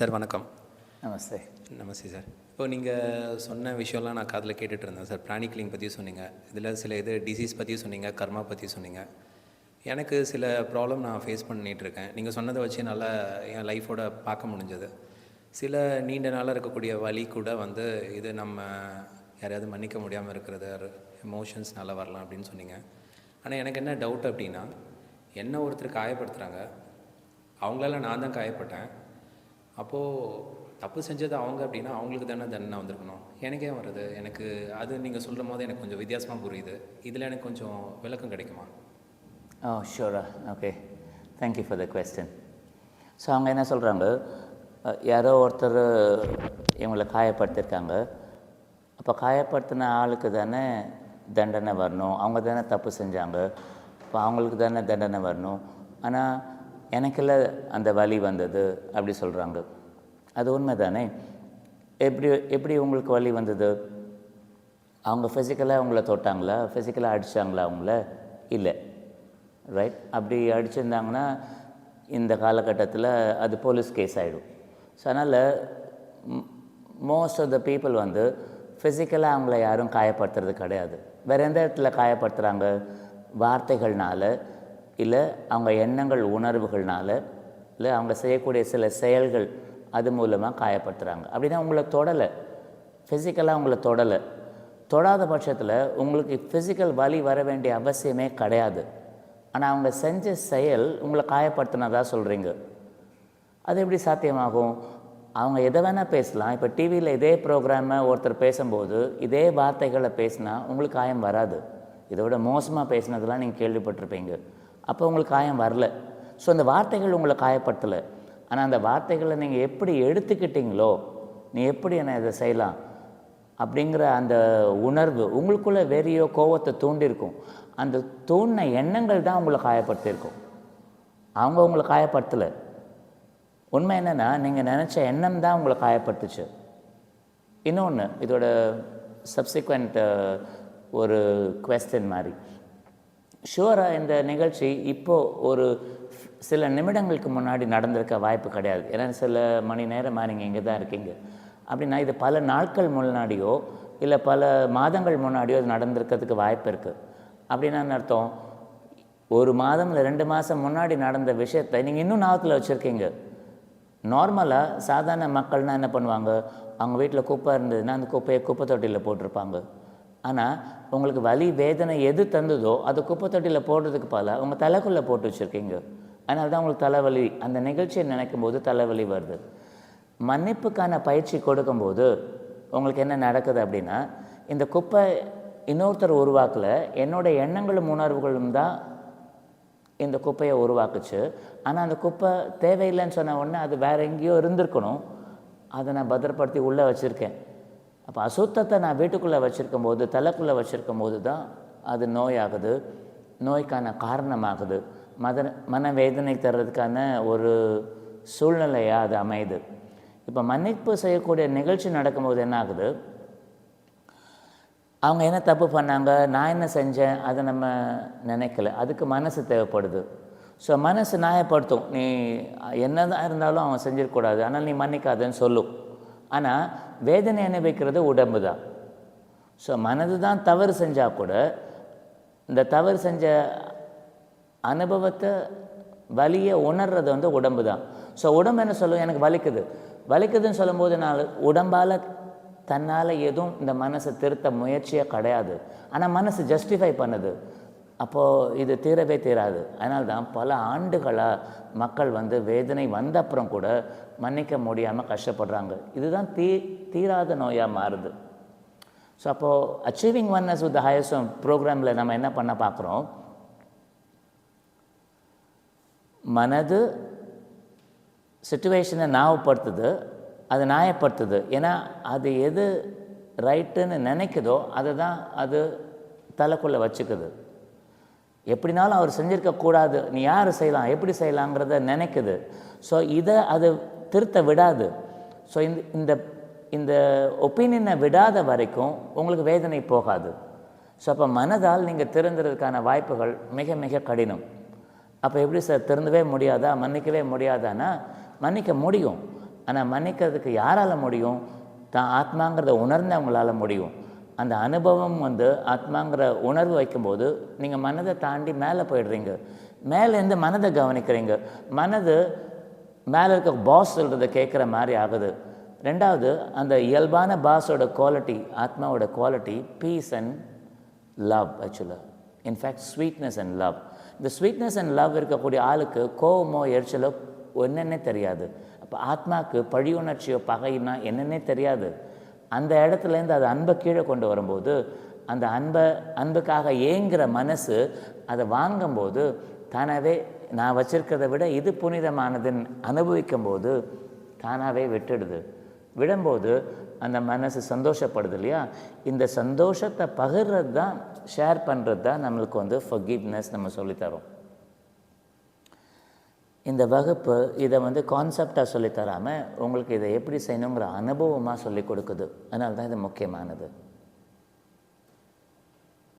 Sir வணக்கம். நமஸ்தே. நமஸ்தே சார். இப்போ நீங்கள் சொன்ன விஷயம்லாம் நான் காதில் கேட்டுட்டு இருந்தேன் சார். பிராணிக் கிளிங் பற்றி சொன்னீங்க. இதில் சில இது டிசீஸ் பற்றி சொன்னீங்க கர்மா பற்றி சொன்னீங்க. எனக்கு சில ப்ராப்ளம் நான் ஃபேஸ் பண்ணிகிட்டு இருக்கேன். நீங்கள் சொன்னதை வச்சு நல்லா என் லைஃபோட பார்க்க முடிஞ்சது. சில நீண்ட நாளாக இருக்கக்கூடிய வலி கூட வந்து இது நம்ம யாரையாவது மன்னிக்க முடியாமல் இருக்கிறது எமோஷன்ஸ்னால வரலாம் அப்படின்னு சொன்னீங்க. ஆனால் எனக்கு என்ன டவுட் அப்படின்னா என்ன ஒருத்தர் காயப்படுத்துகிறாங்க அவங்களால நான் தான் காயப்பட்டேன். அப்போது தப்பு செஞ்சது அவங்க அப்படின்னா அவங்களுக்கு தானே தண்டனை வந்திருக்கணும். எனக்கே வருது. எனக்கு அது நீங்கள் சொல்லும் போது எனக்கு கொஞ்சம் வித்தியாசமாக புரியுது. இதில் எனக்கு கொஞ்சம் விளக்கம் கிடைக்குமா? Oh ஷூரா okay thank you for the question so அவங்க என்ன சொல்கிறாங்க யாரோ ஒருத்தர் இவங்களை காயப்படுத்தியிருக்காங்க அப்போ காயப்படுத்தின ஆளுக்கு தானே தண்டனை வரணும். அவங்க தானே தப்பு செஞ்சாங்க. இப்போ அவங்களுக்கு தானே தண்டனை வரணும். ஆனால் எனக்குள்ள அந்த வலி வந்தது. அப்படி சொல்கிறாங்க அது உண்மை தானே எப்படி எப்படி உங்களுக்கு வழி வந்தது? அவங்க ஃபிசிக்கலாக அவங்கள தொட்டாங்களா? ஃபிசிக்கலாக அடித்தாங்களா அவங்கள? இல்லை. ரைட் அப்படி அடிச்சிருந்தாங்கன்னா இந்த காலகட்டத்தில் அது போலீஸ் கேஸ் ஆகிடும் ஸோ அதனால் மோஸ்ட் ஆஃப் த பீப்புள் வந்து ஃபிசிக்கலாக அவங்கள யாரும் காயப்படுத்துறது கிடையாது. வேறு எந்த இடத்துல காயப்படுத்துகிறாங்க வார்த்தைகள்னால இல்லை அவங்க எண்ணங்கள் உணர்வுகள்னால இல்லை அவங்க செய்யக்கூடிய சில செயல்கள் அது மூலமாக காயப்படுத்துகிறாங்க அப்படின்னா உங்களை தொடலை. ஃபிசிக்கலாக உங்களை தொடலை. தொடாத பட்சத்தில் உங்களுக்கு ஃபிசிக்கல் வலி வர வேண்டிய அவசியமே கிடையாது. ஆனால் அவங்க செஞ்ச செயல் உங்களை காயப்படுத்தினதாக சொல்கிறீங்க அது எப்படி சாத்தியமாகும்? அவங்க எதை வேணால் பேசலாம். இப்போ டிவியில் இதே ப்ரோக்ராமை ஒருத்தர் பேசும்போது இதே வார்த்தைகளை பேசினா உங்களுக்கு காயம் வராது. இதோட மோசமாக பேசினதெல்லாம் நீங்கள் கேள்விப்பட்டிருப்பீங்க. அப்போ உங்களுக்கு காயம் வரல. ஸோ அந்த வார்த்தைகள் உங்களை காயப்படுத்தலை. ஆனால் அந்த வார்த்தைகளை நீங்கள் எப்படி எடுத்துக்கிட்டீங்களோ நீ எப்படி என்ன இதை செய்யலாம் அப்படிங்கிற அந்த உணர்வு உங்களுக்குள்ளே வெறியோ கோவத்தை தூண்டியிருக்கும். அந்த தூண்டின எண்ணங்கள் தான் உங்களை காயப்படுத்தியிருக்கும். அவங்க உங்களை காயப்படுத்தலை. உண்மை என்னென்னா நீங்கள் நினச்ச எண்ணம் தான் உங்களை காயப்படுத்துச்சு. இன்னொன்று இதோட சப்சிக்வெண்ட் ஒரு கொஸ்டின் மாதிரி. ஷுவராக இந்த நிகழ்ச்சி இப்போது ஒரு சில நிமிடங்களுக்கு முன்னாடி நடந்திருக்க வாய்ப்பு கிடையாது. ஏன்னா சில மணி நேரமாக நீங்கள் இங்கே தான் இருக்கீங்க. அப்படின்னா இது பல நாட்கள் முன்னாடியோ இல்லை பல மாதங்கள் முன்னாடியோ அது நடந்திருக்கிறதுக்கு வாய்ப்பு இருக்குது அப்படின்னா அர்த்தம்? ஒரு மாதம் இல்லை ரெண்டு மாதம் முன்னாடி நடந்த விஷயத்தை நீங்கள் இன்னும் ஞாபகத்தில் வச்சுருக்கீங்க. நார்மலாக சாதாரண மக்கள்னால் என்ன பண்ணுவாங்க? அவங்க வீட்டில் குப்பை இருந்ததுன்னா அந்த குப்பையை குப்பை தொட்டியில் போட்டிருப்பாங்க. ஆனால் உங்களுக்கு வலி வேதனை எது தந்ததோ அது குப்பை தொட்டியில் போடுறதுக்கு பல உங்கள் தலைக்குள்ளே போட்டு வச்சுருக்கீங்க. அதனால தான் உங்களுக்கு தலைவலி. அந்த நிகழ்ச்சியை நினைக்கும் போது தலைவலி வருது. மன்னிப்புக்கான பயிற்சி கொடுக்கும்போது உங்களுக்கு என்ன நடக்குது அப்படின்னா இந்த குப்பை இன்னொருத்தர் உருவாக்கலை என்னோட எண்ணங்களும் உணர்வுகளும் தான் இந்த குப்பையை உருவாக்குச்சு. ஆனால் அந்த குப்பை தேவையில்லைன்னு சொன்ன உடனே அது வேறு எங்கேயோ இருந்திருக்கணும். அதை நான் பத்திரப்படுத்தி உள்ளே வச்சுருக்கேன். அப்போ அசுத்தத்தை நான் வீட்டுக்குள்ளே வச்சுருக்கும் போது தலைக்குள்ளே வச்சுருக்கும் போது தான் அது நோயாகுது. நோய்க்கான காரணமாகுது. மத மனவேதனை தர்றதுக்கான ஒரு சூழ்நிலையாக அது அமையுது. இப்போ மன்னிப்பு செய்யக்கூடிய நிகழ்ச்சி நடக்கும்போது என்ன ஆகுது? அவங்க என்ன தப்பு பண்ணாங்க? நான் என்ன செஞ்சேன்? அதை நம்ம நினைக்கல. அதுக்கு மனசு தேவைப்படுது. ஸோ மனசு நியாயப்படுத்தும். நீ என்ன தான் இருந்தாலும் அவன் செஞ்சிடக்கூடாது. ஆனால் நீ மன்னிக்காதன்னு சொல்லும். ஆனால் வேதனை அனுபவிக்கிறது உடம்பு தான். ஸோ மனது தான் தவறு செஞ்சால் கூட இந்த தவறு செஞ்ச அனுபவத்தை வலியை உணர்றது வந்து உடம்பு தான். ஸோ உடம்பு என்ன சொல்லும்? எனக்கு வலிக்குது. வலிக்குதுன்னு சொல்லும்போது நான் உடம்பால் தன்னால் எதுவும் இந்த மனசை திருத்த முயற்சியே கிடையாது. ஆனால் மனசு ஜஸ்டிஃபை பண்ணுது. அப்போது இது தீரவே தீராது. அதனால தான் பல ஆண்டுகளாக மக்கள் வந்து வேதனை வந்த அப்புறம் கூட மன்னிக்க முடியாமல் கஷ்டப்படுறாங்க. இதுதான் தீ தீராத நோயாக மாறுது. ஸோ அப்போது அச்சீவிங் ஒன்னஸ் வித் ஹையஸ்ட் ப்ரோக்ராமில் நம்ம என்ன பண்ண பார்க்குறோம் மனது சுச்சுவேஷனை ஞாபகப்படுத்துது அது நியாயப்படுத்துது. ஏன்னா அது எது ரைட்டுன்னு நினைக்குதோ அதை தான் அது தலைக்குள்ளே வச்சுக்குது. எப்படினாலும் அவர் செஞ்சுருக்கக்கூடாது நீ யார் செய்யலாம் எப்படி செய்யலாங்கிறத நினைக்குது. ஸோ இதை அது திருத்த விடாது. ஸோ இந்த இந்த இந்த ஒப்பீனியனை விடாத வரைக்கும் உங்களுக்கு வேதனை போகாது. ஸோ அப்போ மனதால் நீங்கள் திருந்துறதுக்கான வாய்ப்புகள் மிக மிக கடினம். அப்போ எப்படி சார் திருந்தவே முடியாதா மன்னிக்கவே முடியாதானா மன்னிக்க முடியும். ஆனால் மன்னிக்கிறதுக்கு யாரால் முடியும்? தான் ஆத்மாங்கிறத உணர்ந்தவங்களால் முடியும். அந்த அனுபவம் வந்து ஆத்மாங்கிற உணர்வு வைக்கும்போது நீங்கள் மனதை தாண்டி மேலே போயிடுறீங்க. மேலேருந்து மனதை கவனிக்கிறீங்க. மனது மேலே இருக்க பாஸ் சொல்கிறத கேட்குற மாதிரி ஆகுது. ரெண்டாவது அந்த இயல்பான பாஸோட குவாலிட்டி ஆத்மாவோட குவாலிட்டி பீஸ் அண்ட் லவ் ஆக்சுவலாக in fact sweetness and love இந்த ஸ்வீட்னஸ் அண்ட் லவ் இருக்கக்கூடிய ஆளுக்கு கோவமோ எரிச்சலோ என்னென்னே தெரியாது. அப்போ ஆத்மாவுக்கு பழி உணர்ச்சியோ பகைனா என்னென்னே தெரியாது. அந்த இடத்துலேருந்து அது அன்பை கீழே கொண்டு வரும்போது அந்த அன்பை அன்புக்காக ஏங்குகிற மனசு அதை வாங்கும்போது தானாகவே நான் வச்சுருக்கிறத விட இது புனிதமானதுன்னு அனுபவிக்கும் போது தானாகவே விட்டுடுது. விடும்போது அந்த மனசு சந்தோஷப்படுது இல்லையா? இந்த சந்தோஷத்தை பகிர்றது தான் ஷேர் பண்ணுறது தான் நம்மளுக்கு வந்து ஃபர்கிவ்னஸ் நம்ம சொல்லித்தரோம். இந்த வகுப்பு இதை வந்து கான்செப்டாக சொல்லித்தராமல் உங்களுக்கு இதை எப்படி செய்யணுங்கிற அனுபவமாக சொல்லி கொடுக்குது. அதனால தான் இது முக்கியமானது.